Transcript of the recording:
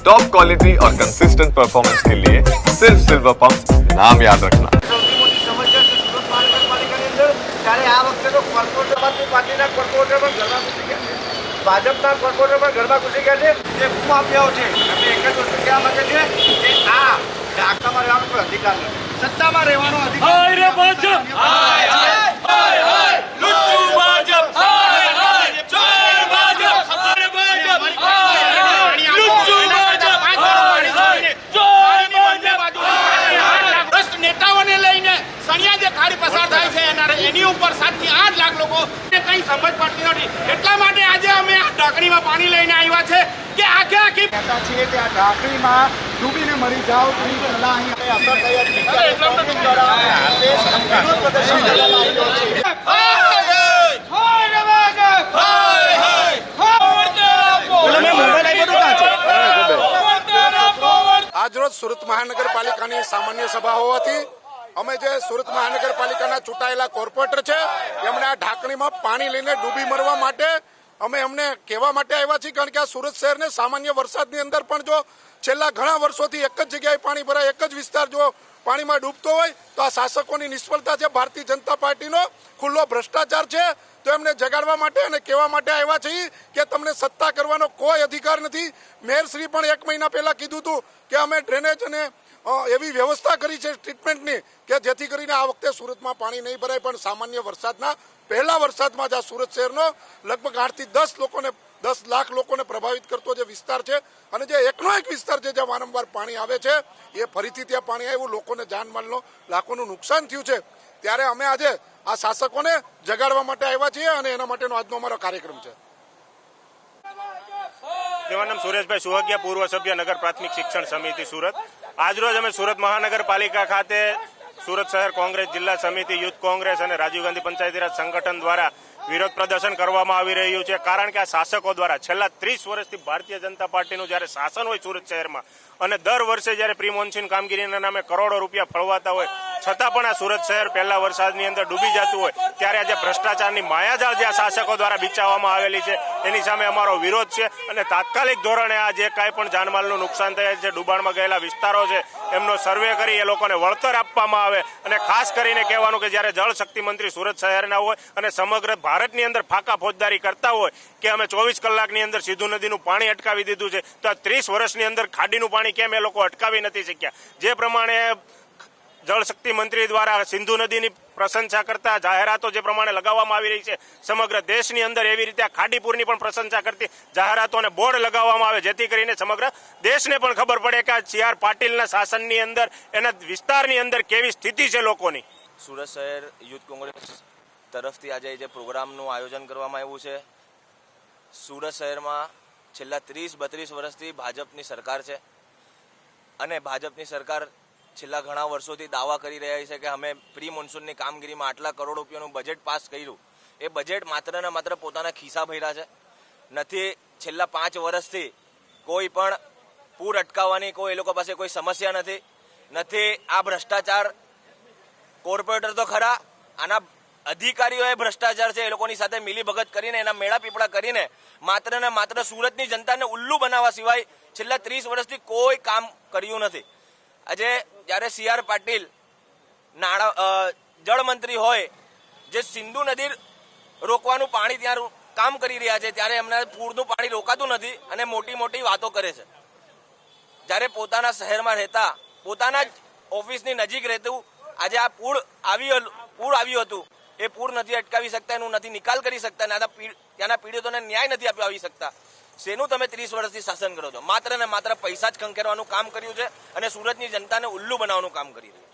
Top quality और consistent performance के लिए सिर्फ सिल्वर पंप नाम याद रखना સૌથી મોટી સમસ્યા છે સુરત મહાનગરપાલિકાની અંદર ત્યારે આ વખતે તો કોર્પોરેટર આમ આદમી પાર્ટીના કોર્પોરેટર પણ ઘરમાં ઘૂસી ગયા છે ભાજપના કોર્પોરેટર પણ ઘરમાં ઘૂસી ગયા છે જે ભૂમાફિયાઓ છે એમને એક જ વસ્તુ કહેવા માંગે છે કે આ ઢાકામાં રહેવાનો કોઈ અધિકાર નથી સત્તામાં રહેવાનો અધિકાર લોકો ને કંઈ સમજ પડતી નથી. એટલા માટે આજે અમે આ ઢાંકણીમાં પાણી લઈને આવ્યા છે કે આખે આખી છીએ કે આ ઢાંકણીમાં ડૂબીને મરી જાઓ અહીં અસર થઈ પ્રદર્શન કરવામાં આવ્યો છે. આજરોજ સુરત મહાનગરપાલિકાની સામાન્ય સભા હોવાથી અમે જે સુરત મહાનગરપાલિકાના ચૂંટાયેલા કોર્પોરેટર છે એમણે આ ઢાંકણીમાં પાણી લઈને ડૂબી મરવા માટે અમે એમને કહેવા માટે આવ્યા છીએ, કારણ કે આ સુરત શહેરને સામાન્ય વરસાદની અંદર પણ જો છેલ્લા ઘણા વર્ષોથી એક જ જગ્યાએ પાણી ભરાય, એક જ વિસ્તાર જો પાણીમાં ડૂબતો હોય, તો આ શાસકોની નિષ્ફળતા છે. ભારતીય જનતા પાર્ટીનો ખુલ્લો ભ્રષ્ટાચાર છે. તો એમને જગાડવા માટે અને કહેવા માટે આવ્યા છીએ કે તમને સત્તા કરવાનો કોઈ અધિકાર નથી. મેયરશ્રી પણ એક મહિના પહેલાં કીધું હતું કે અમે ડ્રેનેજ અને એવી વ્યવસ્થા કરી છે ટ્રીટમેન્ટની કે જેથી કરીને આ વખતે સુરતમાં પાણી નહીં ભરાય, પણ સામાન્ય વરસાદના પહેલા વરસાદમાં જ આ સુરત શહેરનો લગભગ આઠથી દસ લોકોને, દસ લાખ લોકોને પ્રભાવિત કરતો જે વિસ્તાર છે અને જે એકનો એક વિસ્તાર છે જ્યાં વારંવાર પાણી આવે છે, એ ફરીથી ત્યાં પાણી આવ્યું, લોકોને જાનમાલનો લાખોનું નુકસાન થયું છે. ત્યારે અમે આજે આ શાસકોને જગાડવા માટે આવ્યા છીએ અને એના માટેનો આજનો અમારો કાર્યક્રમ છે. તેમાં સુરેશભાઈ સુહગિયા, પૂર્વ સભ્ય, નગર પ્રાથમિક શિક્ષણ સમિતિ સુરત. આજરોજ અમે સુરત મહાનગરપાલિકા ખાતે સુરત શહેર કોંગ્રેસ જિલ્લા સમિતિ યુથ કોંગ્રેસ અને રાજીવ ગાંધી પંચાયતીરાજ સંગઠન દ્વારા વિરોધ પ્રદર્શન કરવામાં આવી રહ્યું છે. કારણ કે આ શાસકો દ્વારા છેલ્લા ત્રીસ વર્ષથી ભારતીય જનતા પાર્ટીનું જ્યારે શાસન હોય સુરત શહેરમાં અને દર વર્ષે જ્યારે પ્રી કામગીરીના નામે કરોડો રૂપિયા ફળવાતા હોય છતાં પણ આ સુરત શહેર પહેલા વરસાદની અંદર ડૂબી જતું હોય, ત્યારે આજે ભ્રષ્ટાચારની માયાજાળ જે શાસકો દ્વારા બિચાવવામાં આવેલી છે, એની સામે અમારો વિરોધ છે અને તાત્કાલિક ધોરણે આ જે કાંઈ પણ જાનમાલનું નુકસાન થયેલ છે, ડૂબાણમાં ગયેલા વિસ્તારો છે, એમનો સર્વે કરી એ લોકોને વળતર આપવામાં આવે અને ખાસ કરીને કહેવાનું કે જ્યારે જળ શક્તિ મંત્રી સુરત શહેરના હોય અને સમગ્ર ભારતની અંદર ફાકા ફોજદારી કરતા હોય કે અમે ચોવીસ કલાકની અંદર સિંધુ નદીનું પાણી અટકાવી દીધું છે, તો આ ત્રીસ વર્ષની અંદર ખાડીનું પાણી કેમ એ લોકો અટકાવી નથી શક્યા? જે પ્રમાણે જળ શક્તિ મંત્રી દ્વારા સિંધુ નદીની પ્રશંસા કરતા જાહેરાતો જે પ્રમાણે લગાવવામાં આવી રહી છે, સમગ્ર દેશની અંદર એવી રીતે ખાડીપુરની પણ પ્રશંસા કરતી જાહેરાતો અને બોર્ડ લગાવવામાં આવે, જેથી કરીને સમગ્ર દેશને પણ ખબર પડે કે સી આર પાટીલના શાસનની અંદર એના વિસ્તારની અંદર કેવી સ્થિતિ છે લોકોની. સુરત શહેર યુથ કોંગ્રેસ તરફથી આજે જે પ્રોગ્રામનું આયોજન કરવામાં આવ્યું છે, સુરત શહેરમાં છેલ્લા ત્રીસ, બત્રીસ વર્ષથી ભાજપની સરકાર છે અને ભાજપની સરકાર છેલ્લા ઘણા વર્ષોથી દાવા કરી રહ્યા છે કે અમે પ્રી મોન્સૂનની કામગીરીમાં આટલા કરોડ રૂપિયાનું બજેટ પાસ કર્યું. એ બજેટ માત્ર ને માત્ર પોતાના ખિસ્સા ભર્યા છે. નથી, છેલ્લા પાંચ વર્ષથી કોઈ પણ પૂર અટકાવવાની, કોઈ એ લોકો પાસે કોઈ સમસ્યા નથી. નથી, આ ભ્રષ્ટાચાર કોર્પોરેટર તો ખરા, આના અધિકારીઓએ ભ્રષ્ટાચાર છે, એ લોકોની સાથે મિલીભગત કરીને, એના મેળા પીપળા કરીને, માત્ર ને માત્ર સુરતની જનતાને ઉલ્લુ બનાવવા સિવાય છેલ્લા ત્રીસ વર્ષથી કોઈ કામ કર્યું નથી. આજે જ્યારે સી આર પાટીલ નાણાં જળમંત્રી હોય, જે સિંધુ નદી રોકવાનું પાણી ત્યાં કામ કરી રહ્યા છે, ત્યારે એમને પૂરનું પાણી રોકાતું નથી અને મોટી મોટી વાતો કરે છે. જ્યારે પોતાના શહેરમાં રહેતા, પોતાના જ ઓફિસની નજીક રહેતું, આજે આ પૂર આવી પૂર આવ્યું હતું, એ પૂર નથી અટકાવી શકતા, એનું નથી નિકાલ કરી શકતા, ત્યાંના પીડિતોને ન્યાય નથી આપી શકતા. શેનું તમે ત્રીસ વર્ષથી શાસન કરો છો? માત્ર ને માત્ર પૈસા જ કંકેરવાનું કામ કર્યું છે અને સુરતની જનતાને ઉલ્લુ બનાવવાનું કામ કર્યું છે.